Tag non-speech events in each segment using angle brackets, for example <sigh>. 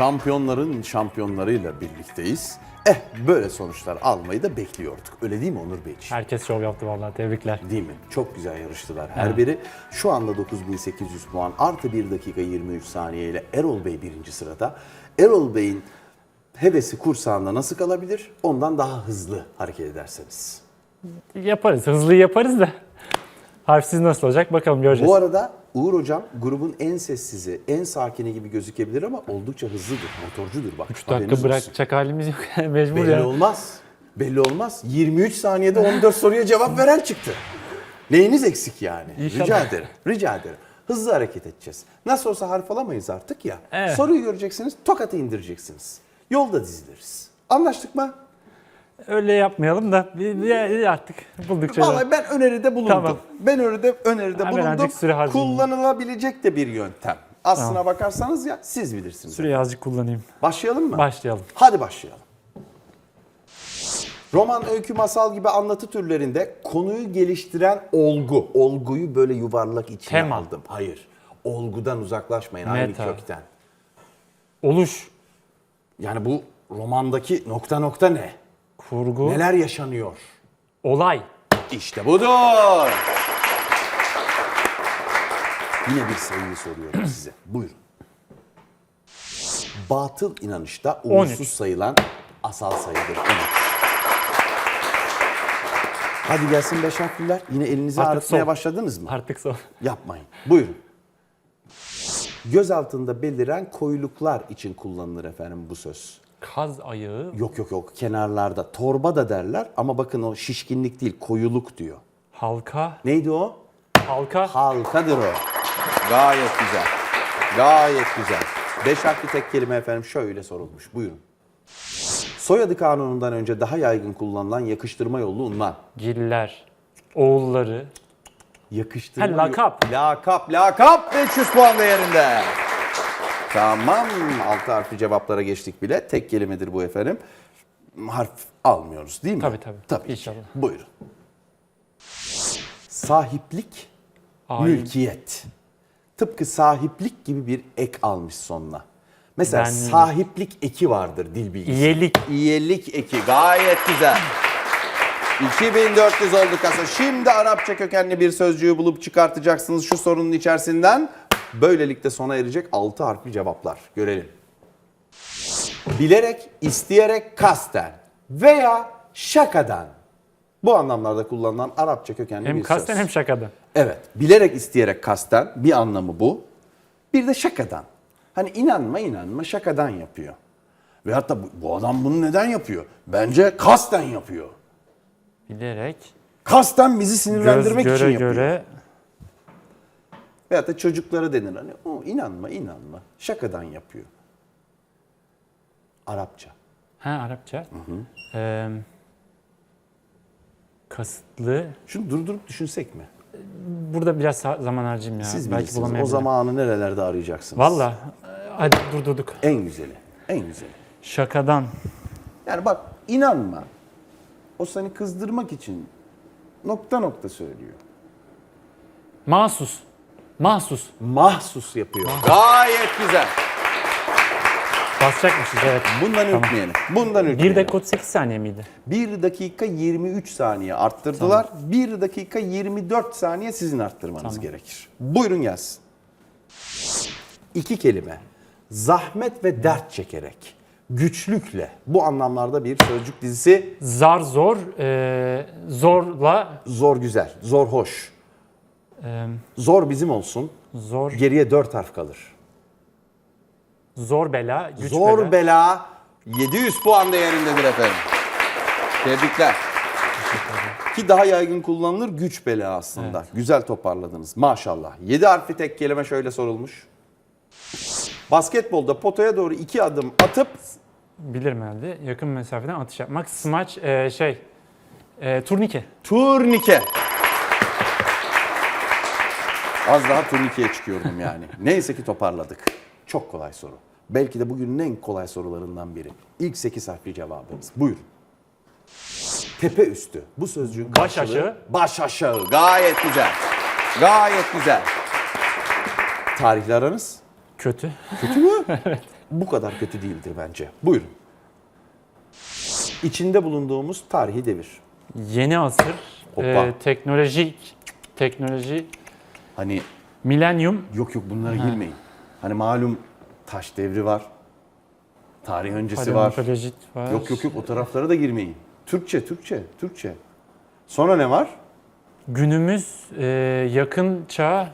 şampiyonların şampiyonlarıyla birlikteyiz. Eh böyle sonuçlar almayı da bekliyorduk. Öyle değil mi Onur Beyciğim? Herkes şov yaptı vallahi tebrikler. Değil mi? Çok güzel yarıştılar her biri. Şu anda 9800 puan artı 1 dakika 23 saniye ile Erol Bey birinci sırada. Erol Bey'in hevesi kursağında nasıl kalabilir? Ondan daha hızlı hareket ederseniz. Yaparız, hızlı yaparız da. Harfsiz nasıl olacak bakalım göreceğiz. Bu arada Uğur Hocam grubun en sessizi, en sakini gibi gözükebilir ama oldukça hızlıdır, motorcudur bak. 3 haberiniz dakika olsun. bırakacak halimiz yok. <laughs> Mecbur Belli ya. olmaz. Belli olmaz. 23 saniyede 14 soruya cevap veren çıktı. Neyiniz eksik yani? İnşallah. Rica ederim. Rica ederim. Hızlı hareket edeceğiz. Nasıl olsa harf alamayız artık ya. Evet. Soruyu göreceksiniz, tokatı indireceksiniz. Yolda diziliriz. Anlaştık mı? Öyle yapmayalım da bir, bir artık buldukça. Vallahi ben öneride bulundum. Tamam. Ben öneride öneride Ha, bulundum. süre. Kullanılabilecek de bir yöntem. Aslına bakarsanız ya siz bilirsiniz. Süreyi azıcık kullanayım. Başlayalım mı? Başlayalım. Hadi başlayalım. Roman, öykü, masal gibi anlatı türlerinde konuyu geliştiren olgu. Olguyu böyle yuvarlak içine Tema. aldım. Hayır. Olgudan uzaklaşmayın Meta. aynı kökten. Oluş, Yani bu romandaki nokta nokta ne? Kurgu, Neler yaşanıyor? olay. İşte budur. Yine bir sayıyı soruyorum <clears throat> size. Buyurun. Batıl inanışta uğursuz 13. sayılan asal sayıdır. 13. Hadi gelsin beş harfliler. Yine elinizi Artık ağrıtmaya son. başladınız mı? Artık son. <laughs> Yapmayın. Buyurun. Göz altında beliren koyuluklar için kullanılır efendim bu söz. Kaz ayağı, Yok yok yok kenarlarda. Torba da derler ama bakın o şişkinlik değil koyuluk diyor. halka, Neydi o? halka, Halkadır o. Gayet güzel. Gayet güzel. Beş harfli tek kelime efendim şöyle sorulmuş. Buyurun. Soyadı kanunundan önce daha yaygın kullanılan yakıştırma yolu unvan. giller, oğulları, Yakıştırma Ha, lakap. Lakap, lakap 500 puan değerinde. Tamam. Altı harfli cevaplara geçtik bile. Tek kelimedir bu efendim. Harf almıyoruz değil mi? Tabii, tabii. Tabii. İnşallah. Buyurun. Sahiplik, Ay. mülkiyet. Tıpkı sahiplik gibi bir ek almış sonuna. Mesela Ben- sahiplik eki vardır dil bilgisi. İyelik. İyelik eki gayet güzel. 2400 oldu kasa. Şimdi Arapça kökenli bir sözcüğü bulup çıkartacaksınız şu sorunun içerisinden. Böylelikle sona erecek 6 harfli cevaplar. Görelim. Bilerek, isteyerek, kasten veya şakadan. Bu anlamlarda kullanılan Arapça kökenli hem bir kasten söz. hem şakadan. Evet. Bilerek, isteyerek, kasten bir anlamı bu. Bir de şakadan. Hani inanma inanma şakadan yapıyor. Ve hatta bu, bu adam bunu neden yapıyor? Bence kasten yapıyor. Bilerek, Kasten bizi göz sinirlendirmek göre için yapıyor. göre, Veyahut da çocuklara denir hani o inanma inanma şakadan yapıyor. Arapça. ha Arapça. Ee, kasıtlı. Şunu durdurup düşünsek mi? Burada biraz zaman harcayayım ya. Siz Belki bilirsiniz. O zamanı nerelerde arayacaksınız? Valla. Hadi durdurduk. En güzeli. En güzeli. Şakadan. Yani bak inanma. O seni kızdırmak için nokta nokta söylüyor. Mahsus. Mahsus. Mahsus yapıyor. Gayet güzel. Basacakmışız evet. Bundan ürkmeyelim. Bundan 1 ürkmeyelim. dakika 38 saniye miydi? 1 dakika 23 saniye arttırdılar. 1 dakika 24 saniye sizin arttırmanız gerekir. Buyurun gelsin. İki kelime. Zahmet ve dert çekerek. Güçlükle. Bu anlamlarda bir sözcük dizisi Zar zor, e, zorla, zor güzel, zor hoş. E, Zor bizim olsun. zor, Geriye 4 harf kalır. zor bela, güç zor bela. bela 700 puan değerindedir efendim. Tebrikler. Ki daha yaygın kullanılır güç bela aslında. Güzel toparladınız maşallah. 7 harfli tek kelime şöyle sorulmuş. Basketbolda potaya doğru iki adım atıp Bilirim herhalde. Yakın mesafeden atış yapmak. Smaç, e, şey, e, turnike. turnike. Az daha turnikeye çıkıyordum yani. <laughs> Neyse ki toparladık. Çok kolay soru. Belki de bugünün en kolay sorularından biri. İlk 8 harfli cevabınız. Buyurun. Tepe üstü. Bu sözcüğün Baş karşılığı aşağı. Baş aşağı. Gayet güzel. Gayet güzel. Tarihli aranız? Kötü. Kötü mü? <laughs> bu kadar kötü değildir bence. Buyurun. İçinde bulunduğumuz tarihi devir. Yeni asır, Hoppa. e, teknolojik, teknoloji, Hani milenyum, yok yok bunlara girmeyin. Hani malum taş devri var. Tarih öncesi var. paleontolojik var. Yok yok yok o taraflara da girmeyin. Türkçe, Türkçe, Türkçe. Sonra ne var? Günümüz e, yakın çağ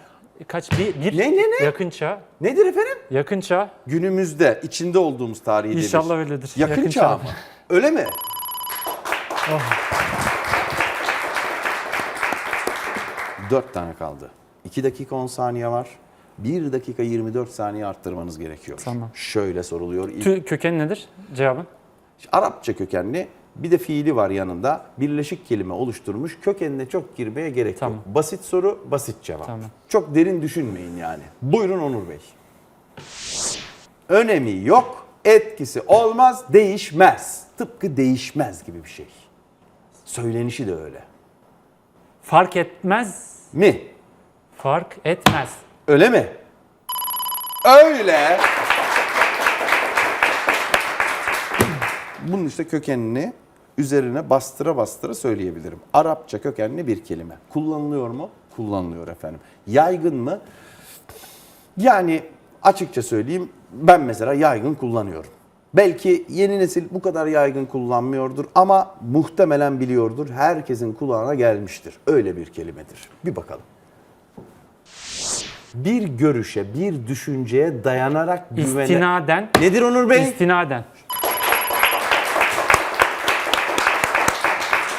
kaç bir, bir Ne, ne, ne? yakın çağ Nedir efendim? yakın çağ Günümüzde içinde olduğumuz tarihi devir. İnşallah öyledir. Yakın, çağ. mı? Öyle mi? Oh. Dört tane kaldı. 2 dakika 10 saniye var. 1 dakika 24 saniye arttırmanız gerekiyor. Tamam. Şöyle soruluyor. Tü, kökeni nedir cevabın? Arapça kökenli bir de fiili var yanında. Birleşik kelime oluşturmuş. Kökenine çok girmeye gerek Tamam. yok. Basit soru, basit cevap. Tamam. Çok derin düşünmeyin yani. Buyurun Onur Bey. Önemi yok, etkisi olmaz, değişmez. Tıpkı değişmez gibi bir şey. Söylenişi de öyle. Fark etmez, Mi? Fark etmez. Öyle mi? Öyle. Bunun işte kökenini üzerine bastıra bastıra söyleyebilirim. Arapça kökenli bir kelime. Kullanılıyor mu? Kullanılıyor efendim. Yaygın mı? Yani açıkça söyleyeyim ben mesela yaygın kullanıyorum. Belki yeni nesil bu kadar yaygın kullanmıyordur ama muhtemelen biliyordur. Herkesin kulağına gelmiştir. Öyle bir kelimedir. Bir bakalım bir görüşe, bir düşünceye dayanarak güvene... İstinaden, Nedir Onur Bey? istinaden.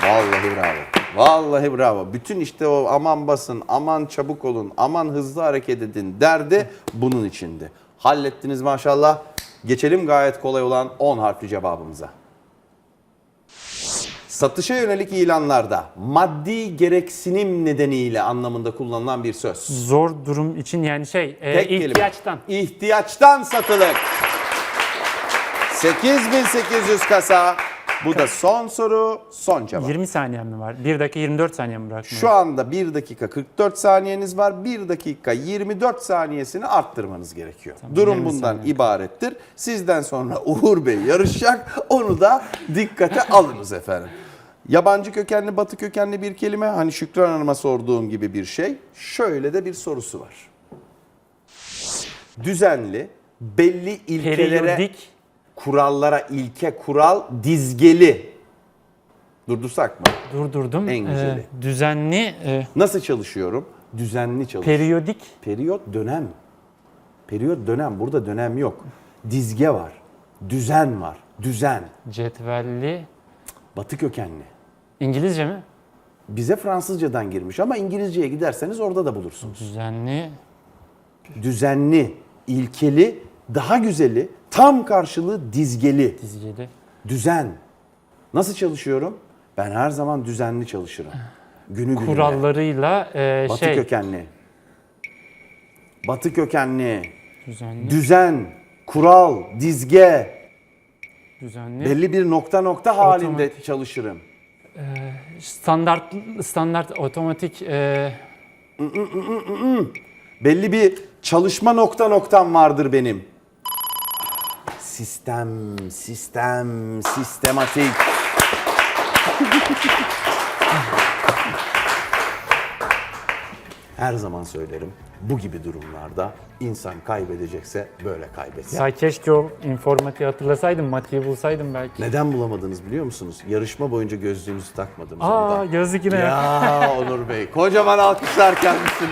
Vallahi bravo. Vallahi bravo. Bütün işte o aman basın, aman çabuk olun, aman hızlı hareket edin derdi bunun içindi. Hallettiniz maşallah. Geçelim gayet kolay olan 10 harfli cevabımıza. Satışa yönelik ilanlarda maddi gereksinim nedeniyle anlamında kullanılan bir söz. Zor durum için yani şey, e, Tek kelime. ihtiyaçtan. İhtiyaçtan satılık. 8800 kasa. Bu da son soru, son cevap. 20 saniye mi var? 1 dakika 24 saniye mi bırakmıyor? Şu anda 1 dakika 44 saniyeniz var. 1 dakika 24 saniyesini arttırmanız gerekiyor. Durum 20 bundan saniye. ibarettir. Sizden sonra <laughs> Uğur Bey yarışacak. Onu da dikkate alınız efendim. Yabancı kökenli, batı kökenli bir kelime. Hani Şükran Hanım'a sorduğum gibi bir şey. Şöyle de bir sorusu var. Düzenli, belli ilkelere, Periyodik, kurallara, ilke, kural, dizgeli. Durdursak mı? durdurdum. En güzeli. E, düzenli, e, Nasıl çalışıyorum? Düzenli çalışıyorum. periyodik, Periyot dönem. Periyot dönem. Burada dönem yok. Dizge var. Düzen var. Düzen. cetvelli, Batı kökenli. İngilizce mi? Bize Fransızcadan girmiş ama İngilizceye giderseniz orada da bulursunuz. Düzenli, Düzenli, ilkeli, daha güzeli, tam karşılığı dizgeli. dizgeli, Düzen. Nasıl çalışıyorum? Ben her zaman düzenli çalışırım. Günü gününe. kurallarıyla e, Batı şey, kökenli. Batı kökenli. düzenli, Düzen, kural, dizge. düzenli, Belli bir nokta nokta halinde Otomatik. çalışırım. Standart, standart, otomatik, e, Belli bir çalışma nokta noktam vardır benim. Sistem, sistem, sistematik. Her zaman söylerim. Bu gibi durumlarda insan kaybedecekse böyle kaybetsin. ya keşke o informatiği hatırlasaydım, matiği bulsaydım belki. Neden bulamadınız biliyor musunuz? Yarışma boyunca gözlüğünüzü takmadınız Aa ondan. yazık yine. Ya Onur Bey, kocaman alkışlar kendisine.